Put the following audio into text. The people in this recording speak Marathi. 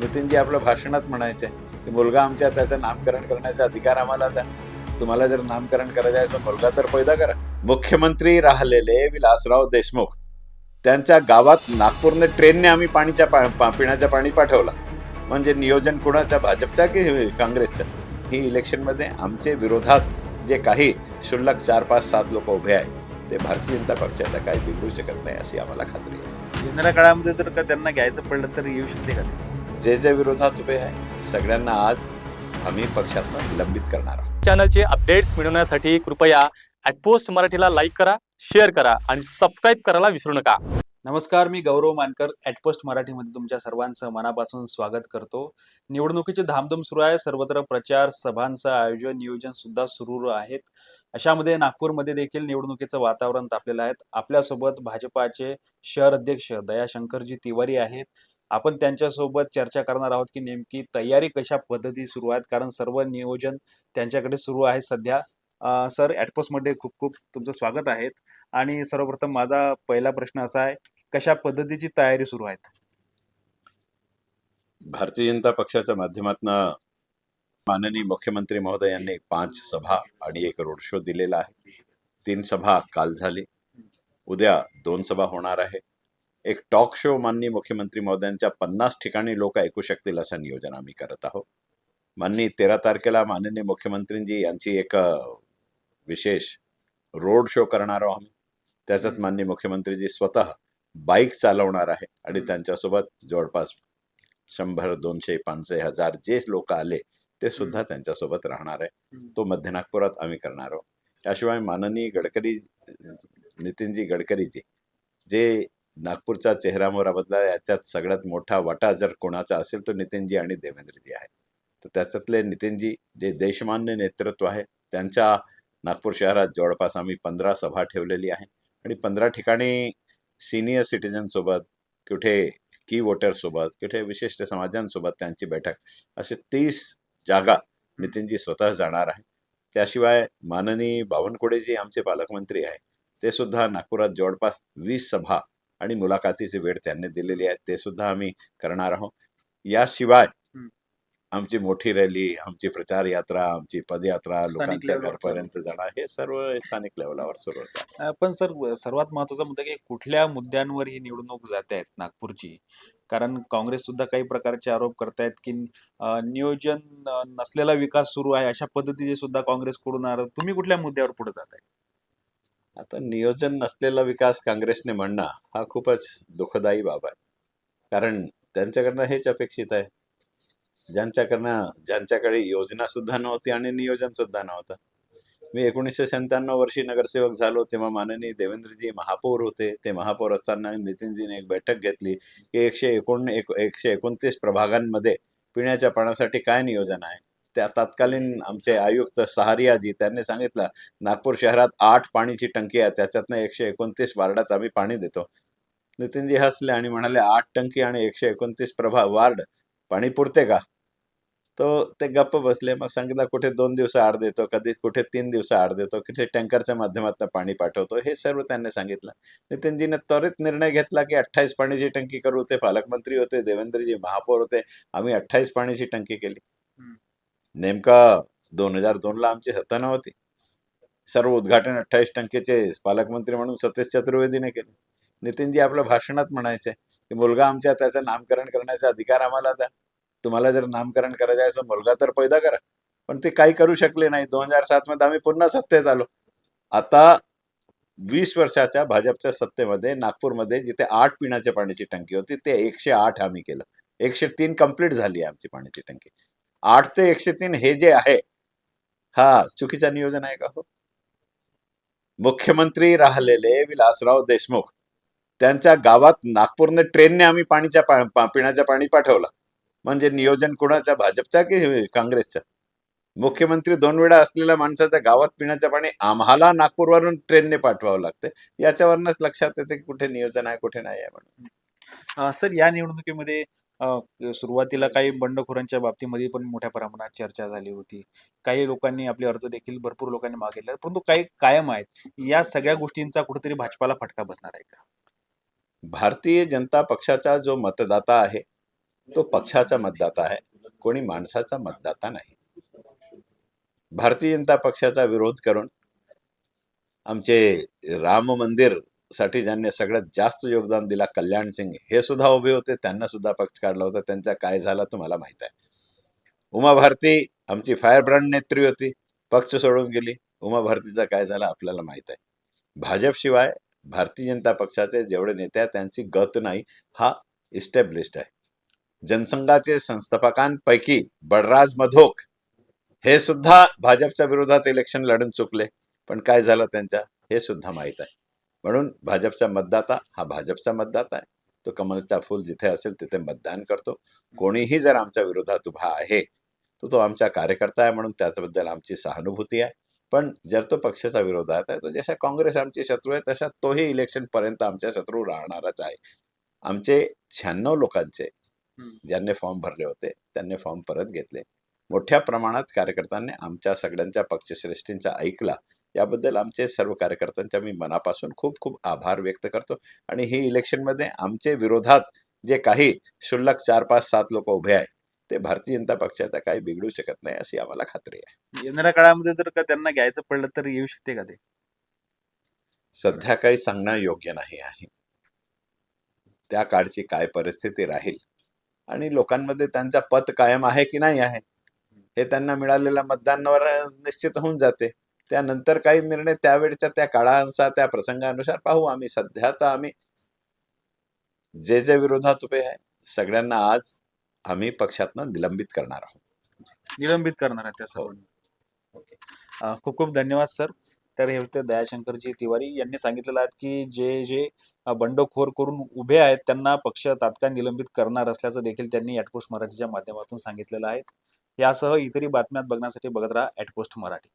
नितीनजी आपलं भाषणात म्हणायचे की मुलगा आमच्या त्याचं नामकरण करण्याचा अधिकार आम्हाला द्या. तुम्हाला जर नामकरण करायचं आहे, मुलगा तर पैदा करा. मुख्यमंत्री राहिलेले विलासराव देशमुख त्यांच्या गावात नागपूरने ट्रेनने आम्ही पाणीच्या पा- पा- पिण्याचं पाणी पाठवलं. म्हणजे नियोजन कुणाच्या भाजपचा की काँग्रेसच्या ही इलेक्शनमध्ये आमचे विरोधात जे काही क्षुल्लक चार पाच सात लोक उभे आहेत ते भारतीय जनता पक्षाला काही बिघडू शकत नाही अशी आम्हाला खात्री आहे. येणाऱ्या काळामध्ये जर का त्यांना घ्यायचं पडलं तर येऊ शकते का? जे जे विरोधात उभे आहे सगळ्यांना आज आम्ही पक्षातनं निलंबित करणार आहोत. चॅनलचे अपडेट्स मिळवण्यासाठी कृपया ॲटपोस्ट मराठीला लाईक करा शेअर करा आणि सबस्क्राईब करायला विसरू नका. नमस्कार मी गौरव मानकर ॲटपोस्ट मराठीमध्ये तुमच्या सर्वांचं मनापासून स्वागत करतो. निवडणुकीची धामधूम सुरू आहे सर्वत्र प्रचार सभांचं आयोजन नियोजन सुद्धा सुरू आहेत. अशामध्ये नागपूरमध्ये देखील निवडणुकीचं वातावरण तापलेलं आहे. आपल्यासोबत भाजपाचे शहर अध्यक्ष दयाशंकरजी तिवारी आहेत. आपण त्यांच्यासोबत चर्चा करणार आहोत की नेमकी तयारी कशा पद्धती सुरू आहेत? कारण सर्व नियोजन त्यांच्याकडे सुरू आहे सध्या. सर ॲटपोसमध्ये खूप खूप तुमचं स्वागत आहे. आणि सर्वप्रथम माझा पहिला प्रश्न असा आहे कशा पद्धतीची तयारी सुरू आहेत? भारतीय जनता पक्षाच्या माध्यमातून माननीय मुख्यमंत्री महोदय यांनी पाच सभा आणि एक रोड शो दिलेला आहे. तीन सभा काल झाली. उद्या दोन सभा होणार आहे. एक टॉक शो माननीय मुख्यमंत्री महोदयांच्या पन्नास ठिकाणी लोक ऐकू शकतील असं नियोजन आम्ही करत आहोत. माननीय तेरा तारखेला माननीय मुख्यमंत्रींजी यांची एक विशेष रोड शो करणार आहोत आम्ही. त्याच्यात माननीय मुख्यमंत्रीजी स्वतः बाईक चालवणार आहे आणि त्यांच्यासोबत जवळपास शंभर दोनशे पाचशे हजार जे लोक आले ते सुद्धा त्यांच्यासोबत राहणार आहे. तो मध्य नागपुरात आम्ही करणार आहोत. त्याशिवाय माननीय गडकरी नितीनजी गडकरीजी जे नागपूरचा चेहरा मोहरा बदला याच्यात सगळ्यात मोठा वाटा जर कोणाचा असेल तो नितीनजी आणि देवेंद्रजी आहे तर त्याच्यातले नितीनजी जे देशमान्य नेतृत्व आहे त्यांच्या नागपूर शहरात जवळपास आम्ही पंधरा सभा ठेवलेली आहे. आणि पंधरा ठिकाणी सिनियर सिटीजनसोबत कुठे की वोटरसोबत कुठे विशिष्ट समाजांसोबत त्यांची बैठक असे तीस जागा नितीनजी स्वतः जाणार आहे त्याशिवाय माननीय बावनकुळेजी आमचे पालकमंत्री आहे ते सुद्धा नागपुरात जवळपास वीस सभा आणि मुलाखतीची वेळ त्यांनी दिलेली आहे ते सुद्धा आम्ही करणार आहोत. याशिवाय. आमची मोठी रॅली आमची प्रचार यात्रा आमची पदयात्रा लोकांच्या घरपर्यंत जाणार हे सर्व स्थानिक लेवलावर सुरू होतं. पण सर सर्वात महत्त्वाचा मुद्दा की कुठल्या मुद्द्यांवर ही निवडणूक जात आहेत नागपूरची? कारण काँग्रेस सुद्धा काही प्रकारचे आरोप करतायत की नियोजन नसलेला विकास सुरू आहे अशा पद्धतीचे सुद्धा काँग्रेसकडून आरोप. तुम्ही कुठल्या मुद्द्यावर पुढे जात आहे आता नियोजन नसलेला विकास काँग्रेसने म्हणणं हा खूपच दुःखदायी बाब आहे. कारण त्यांच्याकडनं हेच अपेक्षित आहे. ज्यांच्याकडनं ज्यांच्याकडे योजना सुद्धा नव्हती आणि नियोजन सुद्धा नव्हतं. मी एकोणीसशे सत्त्याण्णव वर्षी नगरसेवक झालो तेव्हा माननीय देवेंद्रजी महापौर होते. ते महापौर असताना नितीनजीने एक बैठक घेतली की एकशे एकोण एक एकशे एकोणतीस प्रभागांमध्ये पिण्याच्या पाण्यासाठी काय नियोजन आहे? त्या तत्कालीन आमचे आयुक्त सहारियाजी त्यांनी सांगितलं नागपूर शहरात आठ पाणीची टंकी आहे त्याच्यातनं एकशे एकोणतीस वार्डात आम्ही पाणी देतो. नितीनजी हसले आणि म्हणाले आठ टंकी आणि एकशे एकोणतीस प्रभा वार्ड पाणी पुरते का? तो ते गप्प बसले मग सांगितलं कुठे दोन दिवस आड देतो कधी कुठे तीन दिवस आड देतो कुठे टँकरच्या माध्यमातून पाणी पाठवतो हे सर्व त्यांनी सांगितलं. नितीनजीने त्वरित निर्णय घेतला की अठ्ठावीस पाण्याची टंकी करू ते पालकमंत्री होते देवेंद्रजी महापौर होते आम्ही अठ्ठावीस पाण्याची टंकी केली. नेमका दोन हजार दोनला आमची सत्ता नव्हती. सर्व उद्घाटन अठ्ठावीस टंकेचे पालकमंत्री म्हणून सतीश चतुर्वेदीने केले. नितीनजी आपल्या भाषणात म्हणायचे की मुलगा आमच्या त्याचं नामकरण करण्याचा अधिकार आम्हाला द्या. तुम्हाला जर नामकरण करायचं आहे तर मुलगा तर पैदा करा. पण ते काही करू शकले नाही. दोन हजार सात मध्ये आम्ही पुन्हा सत्तेत आलो. आता वीस वर्षाच्या भाजपच्या सत्तेमध्ये नागपूरमध्ये जिथे आठ पिण्याच्या पाण्याची टंकी होती ते एकशे आठ आम्ही केलं. एकशे तीन कंप्लीट झाली आहे आमची पाण्याची टंकी. आठ ते एकशे तीन हे जे आहे हा चुकीचं नियोजन आहे का हो? मुख्यमंत्री राहिलेले विलासराव देशमुख त्यांच्या गावात नागपूरने ट्रेनने आम्ही पाणीच्या पा- पिण्याचं पाणी पाठवलं. म्हणजे नियोजन कुणाचा भाजपच्या की काँग्रेसच्या मुख्यमंत्री दोन वेळा असलेल्या माणसाच्या गावात पिण्याचं पाणी आम्हाला नागपूरवरून ट्रेनने पाठवावं लागतं याच्यावरनच लक्षात येते की कुठे नियोजन आहे कुठे नाही आहे म्हणून. सर या निवडणुकीमध्ये सुरुवातीला काही बंडखोरांच्या बाबतीमध्ये पण मोठ्या प्रमाणात चर्चा झाली होती. काही लोकांनी आपले अर्ज देखील भरपूर लोकांनी मागितले परंतु काही कायम आहेत. या सगळ्या गोष्टींचा कुठेतरी भाजपाला फटका बसणार आहे का? भारतीय जनता पक्षाचा जो मतदाता आहे तो पक्षाचा मतदाता आहे. कोणी माणसाचा मतदाता नाही. भारतीय जनता पक्षाचा विरोध करून आमचे राम मंदिर साठी ज्यांनी सगळ्यात जास्त योगदान दिला कल्याण सिंग हे सुद्धा उभे होते. त्यांना सुद्धा पक्ष काढला होता. त्यांचा काय झाला तुम्हाला माहीत आहे. उमा भारती आमची फायर ब्रँड नेत्री होती. पक्ष सोडून गेली. उमा भारतीचा काय झाला आपल्याला माहीत आहे. भाजपशिवाय भारतीय जनता पक्षाचे जेवढे नेते आहेत त्यांची गत नाही. हा इस्टॅब्लिश्ड आहे. जनसंघाचे संस्थापकांपैकी बळराज मधोक हे सुद्धा भाजपच्या विरोधात इलेक्शन लढून चुकले. पण काय झालं त्यांच्या? हे सुद्धा माहीत आहे. म्हणून भाजपचा मतदाता हा भाजपचा मतदाता आहे. तो कमलचा फूल जिथे असेल तिथे मतदान करतो. कोणीही जर आमच्या विरोधात उभा आहे तर तो आमचा कार्यकर्ता आहे म्हणून त्याच्याबद्दल आमची सहानुभूती आहे. पण जर तो पक्षाचा विरोधात आहे तो जसा काँग्रेस आमचे शत्रू आहे तशा तोही इलेक्शन पर्यंत आमच्या शत्रू राहणारच आहे. आमचे शहाण्णव लोकांचे ज्यांनी फॉर्म भरले होते त्यांनी फॉर्म परत घेतले. मोठ्या प्रमाणात कार्यकर्त्यांनी आमच्या सगळ्यांच्या पक्षश्रेष्ठींचा ऐकला याबद्दल आमचे सर्व कार्यकर्त्यांच्या मी मनापासून खूप खूप आभार व्यक्त करतो. आणि ही इलेक्शनमध्ये आमचे विरोधात जे काही क्षुल्लक चार पाच सात लोक उभे आहेत ते भारतीय जनता पक्षाचा काही बिघडू शकत नाही अशी आम्हाला खात्री आहे. येणाऱ्या काळामध्ये जर का त्यांना घ्यायचं पडलं तर येऊ शकते का ते? सध्या काही सांगणं योग्य नाही आहे. त्या काळची काय परिस्थिती राहील आणि लोकांमध्ये त्यांचा पत कायम आहे की नाही आहे हे त्यांना मिळालेल्या मतदानावर निश्चित होऊन जाते. त्यानंतर काही निर्णय त्यावेळच्या त्या काळानुसार त्या प्रसंगानुसार पाहू आम्ही. सध्या तर आम्ही जे जे विरोधात उभे आहे सगळ्यांना आज आम्ही पक्षातनं निलंबित करणार आहोत. निलंबित करणार आहे त्या सर्वांना ओके. अं, खूप खूप धन्यवाद सर. तर हे होते दयाशंकरजी तिवारी यांनी सांगितलेलं आहे की जे जे बंडखोर करून उभे आहेत त्यांना पक्ष तात्काळ निलंबित करणार असल्याचं देखील त्यांनी ॲटपोस्ट मराठीच्या माध्यमातून सांगितलेलं आहे. यासह इतरही बातम्यात बघण्यासाठी बघत राहा ॲटपोस्ट मराठी.